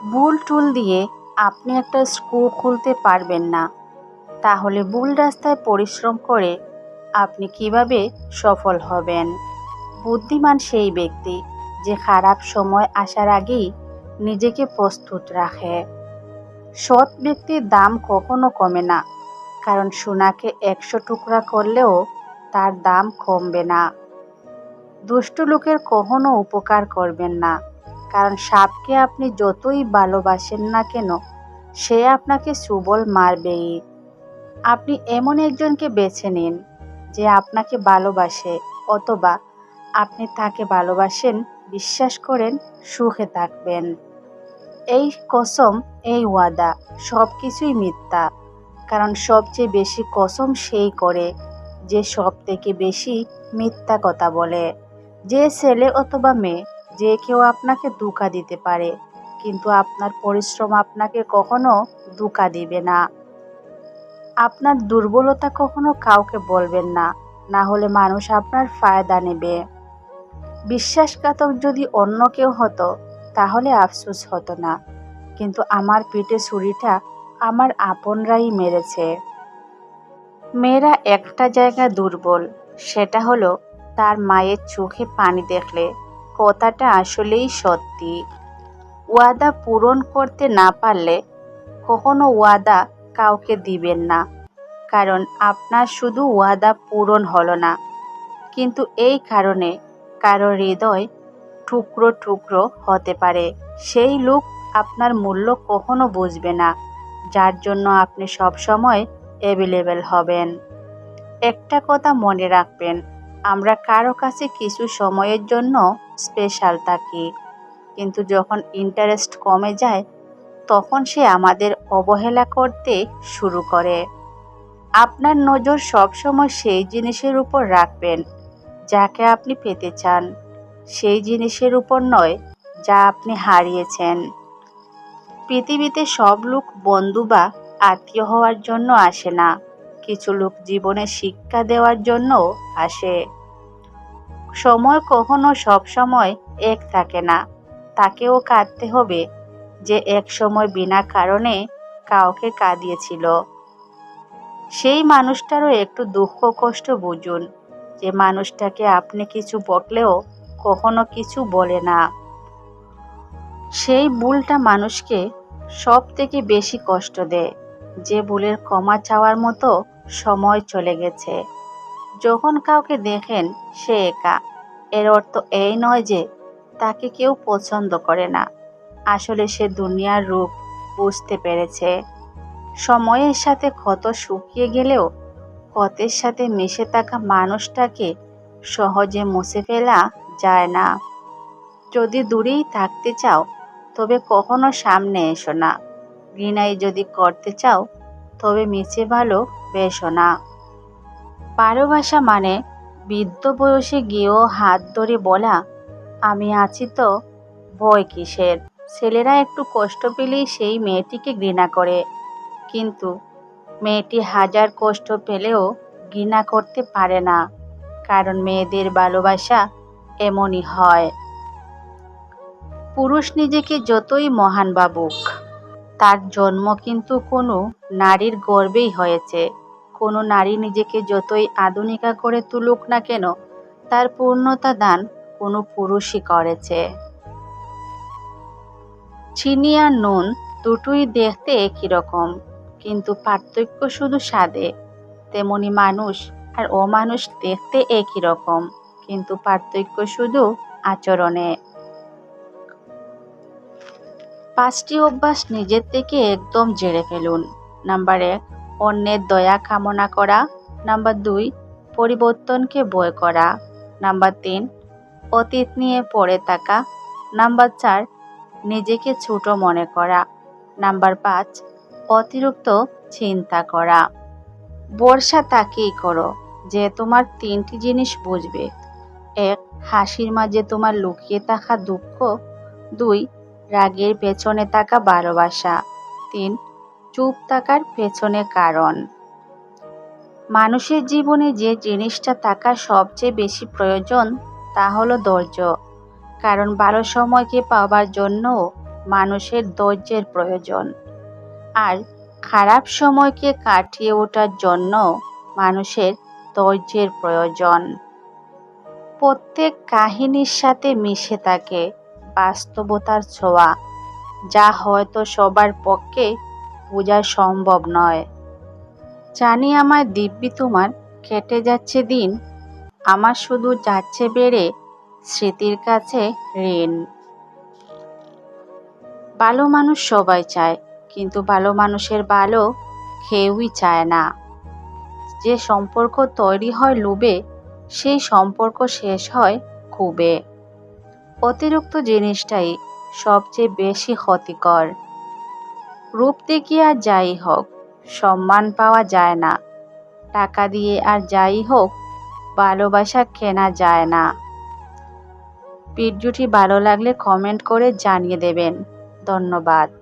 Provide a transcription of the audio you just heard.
বুল টুল দিয়ে আপনি একটা স্ক্রু খুলতে পারবেন না। তাহলে ভুল রাস্তায় পরিশ্রম করে আপনি কীভাবে সফল হবেন? বুদ্ধিমান সেই ব্যক্তি যে খারাপ সময় আসার আগেই নিজেকে প্রস্তুত রাখে। সৎ ব্যক্তির দাম কখনো কমে না, কারণ সোনাকে একশো টুকরা করলেও তার দাম কমবে না। দুষ্ট লোকের কখনো উপকার করবেন না। কারণ সাপকে আপনি যতই ভালোবাসেন না কেন, সে আপনাকে সুবল মারবেই আপনি এমন একজনকে বেছে নিন যে আপনাকে ভালোবাসে অথবা আপনি তাকে ভালোবাসেন, বিশ্বাস করেন, সুখে থাকবেন। এই কসম, এই ওয়াদা সব কিছুই মিথ্যা, কারণ সবচেয়ে বেশি কসম সেই করে যে সব থেকে বেশি মিথ্যা কথা বলে। যে ছেলে অথবা মেয়ে যে কেউ আপনাকে ধোঁকা দিতে পারে, কিন্তু আপনার পরিশ্রম আপনাকে কখনো ধোঁকা দিবে না। আপনার দুর্বলতা কখনো কাউকে বলবেন না না হলে মানুষ আপনার ফায়দা নেবে। বিশ্বাসঘাতক যদি অন্য কেউ হতো, তাহলে আফসোস হতো না। কিন্তু আমার পিঠে ছুরিটা আমার আপনরাই মেরেছে। মেয়েরা একটা জায়গা দুর্বল, সেটা হলো তার মায়ের চোখে পানি দেখলে। কথাটা আসলেই সত্যি। ওয়াদা পূরণ করতে না পারলে কখনো ওয়াদা কাউকে দিবেন না, কারণ আপনার শুধু ওয়াদা পূরণ হলো না। কিন্তু এই কারণে কারও হৃদয় টুকরো টুকরো হতে পারে। সেই লোক আপনার মূল্য কখনো বুঝবে না, যার জন্য আপনি সব সময় অ্যাভেলেবেল হবেন। একটা কথা মনে রাখবেন, আমরা কারও কাছে কিছু সময়ের জন্য স্পেশাল থাকি। কিন্তু যখন ইন্টারেস্ট কমে যায়, তখন সে আমাদের অবহেলা করতে শুরু করে। আপনার নজর সবসময় সেই জিনিসের উপর রাখবেন, যাকে আপনি পেতে চান। সেই জিনিসের উপর নয়, যা আপনি হারিয়েছেন। পৃথিবীতে সব লোক বন্ধু বা আত্মীয় হওয়ার জন্য আসে না। কিছু লোক জীবনে শিক্ষা দেওয়ার জন্য আসে। সময় কখনো সব সময় এক থাকে না। তাকেও কাঁদতে হবে যে এক সময় বিনা কারণে কাউকে কাঁদিয়েছিল। সেই মানুষটারও একটু দুঃখ কষ্ট বুঝুন। যে মানুষটাকে আপনি কিছু বকলেও কখনো কিছু বলে না। সেই ভুলটা মানুষকে সব থেকে বেশি কষ্ট দেয়। যে ভুলের ক্ষমা চাওয়ার মতো সময় চলে গেছে। যখন কাউকে দেখেন, সে একা। এর অর্থ এই নয় যে, তাকে কেউ পছন্দ করে না। আসলে সে দুনিয়ার রূপ বুঝতে পেরেছে। সময়ের সাথে ক্ষত শুকিয়ে গেলেও, ক্ষতের সাথে মিশে থাকা মানুষটাকে সহজে মুছে ফেলা যায় না। যদি দূরেই থাকতে চাও, তবে কখনো সামনে এসো না। ঘৃণাই যদি করতে চাও, তবে মিছে ভালো বেসো না। পারভাষা মানে বৃদ্ধ বয়সে গিয়েও হাত ধরে বলা, আমি আছি তো, ভয় কিসের? ছেলেরা একটু কষ্ট পেলেই সেই মেয়েটিকে ঘৃণা করে। কিন্তু মেয়েটি হাজার কষ্ট পেলেও ঘৃণা করতে পারে না, কারণ মেয়েদের ভালোবাসা এমনই হয়। পুরুষ নিজেকে যতই মহান ভাবুক, তার জন্ম কিন্তু কোনো নারীর গর্বেই হয়েছে। কোনো নারী নিজেকে যতই আধুনিকা করে তুলুক না কেন, তার পূর্ণতা দান কোনো পুরুষই করেছে। চিনি আর নুন দুটোই দেখতে একই রকম, কিন্তু পার্থক্য শুধু স্বাদে। তেমনি মানুষ আর অমানুষ দেখতে একই রকম, কিন্তু পার্থক্য শুধু আচরণে। পাঁচটি অভ্যাস নিজের থেকে একদম জেরে ফেলুন। নাম্বার এক অন্যের দয়া কামনা করা। নাম্বার দুই, পরিবর্তনকে বয় করা। নাম্বার তিন, অতীত নিয়ে পড়ে থাকা। নাম্বার চার, নিজেকে ছোট মনে করা। নাম্বার পাঁচ, অতিরিক্ত চিন্তা করা। বর্ষা তাকেই করো, যে তোমার তিনটি জিনিস বুঝবে। এক, হাসির মাঝে তোমার লুকিয়ে থাকা দুঃখ। দুই, রাগের পেছনে থাকা ভালোবাসা। তিন চুপ থাকার পেছনে কারণ। মানুষের জীবনে যে জিনিসটা থাকা সবচেয়ে বেশি প্রয়োজন, তা হলো ধৈর্য। কারণ ভালো সময়কে পাওয়ার জন্য মানুষের ধৈর্যের প্রয়োজন। আর খারাপ সময়কে কাটিয়ে ওঠার জন্য মানুষের ধৈর্যের প্রয়োজন। প্রত্যেক কাহিনীর সাথে মিশে থাকে বাস্তবতার ছোঁয়া, যা হয়তো সবার পক্ষে বোঝা সম্ভব নয়। জানি আমার দিব্যি তোমার কেটে যাচ্ছে দিন, আমার শুধু যাচ্ছে বেড়ে স্মৃতির কাছে ঋণ। ভালো মানুষ সবাই চায়, কিন্তু ভালো মানুষের ভালো কেউই চায় না। যে সম্পর্ক তৈরি হয় লোভে, সেই সম্পর্ক শেষ হয় খুবে অতিরিক্ত জিনিসটাই সবচেয়ে বেশি ক্ষতিকর। রূপ দেখি আর যাই হোক, সম্মান পাওয়া যায় না। টাকা দিয়ে আর যাই হোক, ভালোবাসা কেনা যায় না। ভিডিওটি ভালো লাগলে কমেন্ট করে জানিয়ে দেবেন। ধন্যবাদ।